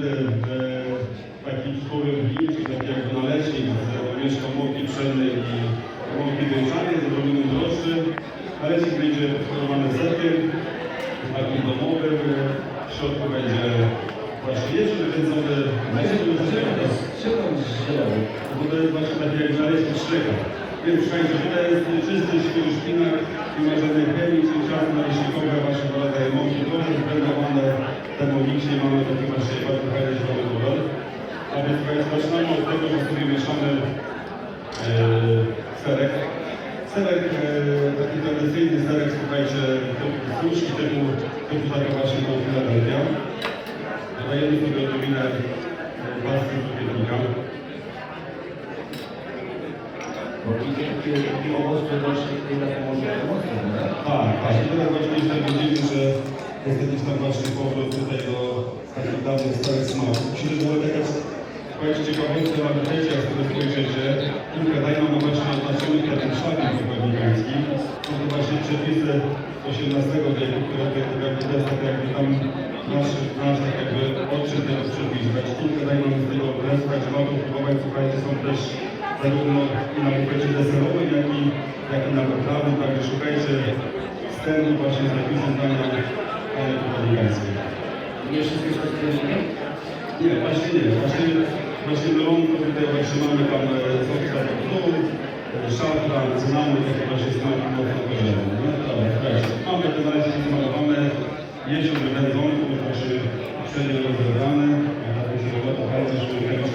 zawinięte w taki skóry win, czyli taki jakby naleśnik z mieszką mąki pszennej i mąki gryczanej, z odrobinę drożdży. Naleśnik będzie posmarowany serkiem, takim domowym. W środku będzie właśnie jeżdż wykręcony, zielony. bo to jest właśnie taki jak naleśnik Więc słuchajcie, tutaj jest czysty, świeży szpinak, nie ma żadnej chemii, czyli czarne naleśnikowe, właśnie rodzaj mąki, dobrze zblendowane, te mąki, mamy taki właśnie bardzo fajny zielony kolor. A więc zaczynamy od tego, że sobie mieszamy e, serek. Serek, e, taki tradycyjny serek, słuchajcie, typu sushi, typu, typu taka właśnie no, Tak, tak. I teraz właśnie jeszcze widzimy, że jest jakiś tam właśnie powrót tutaj do takich dawnych starych smaków. Myślę, że nawet jakaś Słuchajcie, ciekawostka na wyjście, jak sobie spojrzycie, kilka daje nam właśnie oznaczony takim szlakiem kopernikańskim. To są właśnie przepisy XVIII wieku, które jakby jakby to tak jakby tam nasz, nasz tak jakby odczyt tego przepisać. Kilka daje nam z tego wręczać, że warto próbować, słuchajcie, są też zarówno i na bufecie deserowym, jak i, jak i na wyprawnym, także szukajcie wstępu właśnie z zapisem dania kopernikańskiej. Nie wszystkie sklepione? Nie, właśnie nie. Właśnie, właśnie melon to tutaj właśnie mamy tam e, soki zapachu, szafran, cynamon, takie właśnie smaki mocno korzenne. No dobra, słuchajcie, mamy te naleśniki zmalowane, jezior wywędzony, to jest właśnie przednio rozebrane, a tak się robi to bardzo, żeby kręcić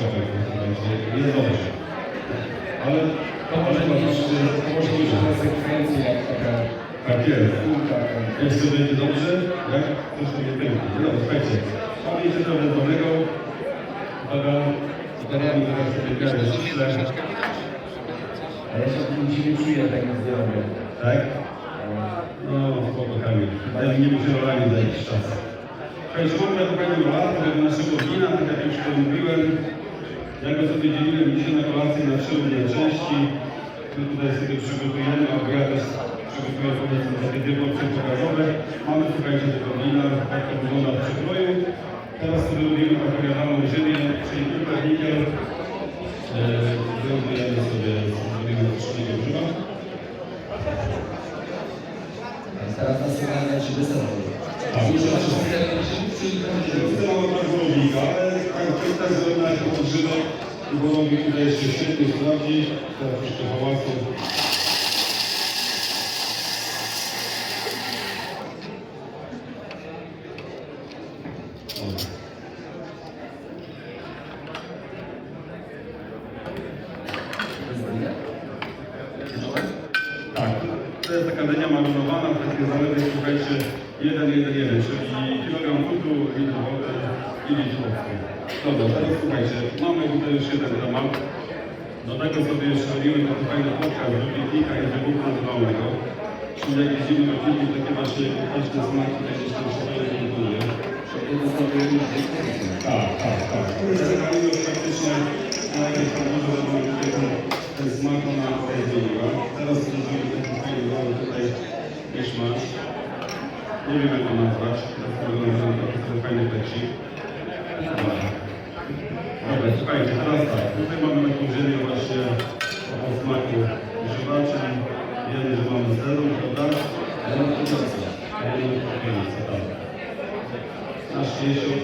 Jest dobrze. Ale To może mieć, to może mieć konsekwencje jak taka tak jest. kulka. Jeszcze będzie dobrze, jak? Coś to nie pięknie. No, słuchajcie, mamy jeszcze trochę dobrego. Uwaga, zbieramy teraz sobie ściśle. A ja się dziwnie czuję tak jak zdrowie. Tak? No, spoko, Kamil. Ale nie muszę rolami za jakiś czas. Słuchajcie, taką fajną rolę do naszego wina, tak jak już to mówiłem. Ja go sobie dzieliłem dzisiaj na kolację różne części. My tutaj sobie przygotujemy, albo ja też przygotuję powiedzmy takie dwie porcje pokazowe. Mamy, słuchajcie, tego wina, tak to wygląda w przekroju. Teraz sobie robimy taką jadalną ziemię, czyli kupernikiem. Wywiązujemy sobie z wina trzeciego grzyba. Teraz nasyłanie czy deserowe. Tak. To tak, jest tak zrobione jako podgrzybek, bo robi tutaj się świetnie sprawdzi. Teraz troszkę hałasu. Tak, to jest taka dynia marynowana, w takiej zaledwie, słuchajcie, 1,1,1, czyli kilogram futu, litr wody Dobra, teraz słuchajcie, mamy tutaj już jeden temat. Do tego sobie jeszcze robimy taki fajny podcast z wypietnika i z wybuchu naturalnego. Czyli jak widzimy wypietnik, takie właśnie każde smaki, to gdzieś tam się fajnie komponuje. Tak, tak, tak. Zerkamy już praktycznie na jakieś tam może będą tutaj ten, smak ona tutaj zmieniła. Teraz zrobimy taki fajny mały tutaj miszmasz. Nie wiem jak to nazwać. Teraz wygląda na to ten fajny tekstik. Dobra. Słuchajcie, teraz tak. Tutaj mamy taką ziemię właśnie o smaku grzybaczym. Wiemy, że mamy zero, prawda? Zero produkcji. Zero produkcji, tak nasz jesień.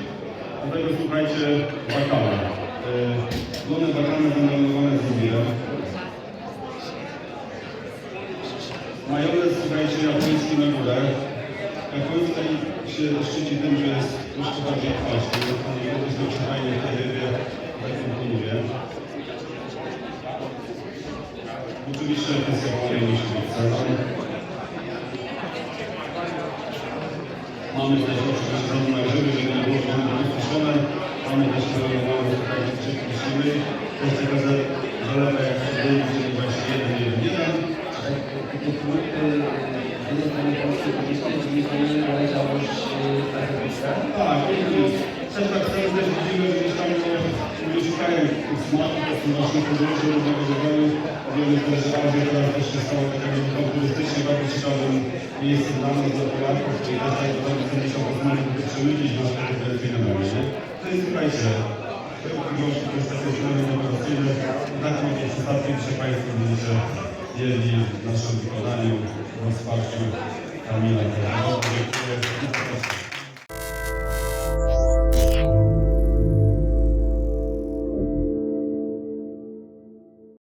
Do tego słuchajcie bakana. Yy, Lone bakany zamalowane z imbirem. Majonez, słuchajcie, japoński na górę. Japoński się szczyci tym, że jest troszkę bardziej kwaśny. To jest dość rybie, tak komponuje. Oczywiście to japoński niż pizza. Mamy też oczywiście zarówno grzyby, żeby nie było było suszone. Mamy też zareagowane słuchajcie grzybki siły. To jest taka za- zalewa jak sobie czyli właśnie jeden, jeden, jeden. Takie produkty, wyjechane w Polsce, to jest to, że nie powinny należałość pizza. Tak, i też tak teraz też widzimy, że gdzieś tam ludzie szukają tych smaków, właśnie podróży różnego rodzaju. Wiemy też, że Azja teraz też się stała takim rynkiem turystycznym, bardzo ciekawym miejscem dla nas, dla Polaków i też tak naprawdę ten miesiąc pozwolił przemycić nasze konferencyjne nie? To jest, słuchajcie, książki, to jest takie innowacyjne. Na tym przypadki dzisiaj Państwo będziecie jedli w naszym wykonaniu, Nós partimos caminho lateral.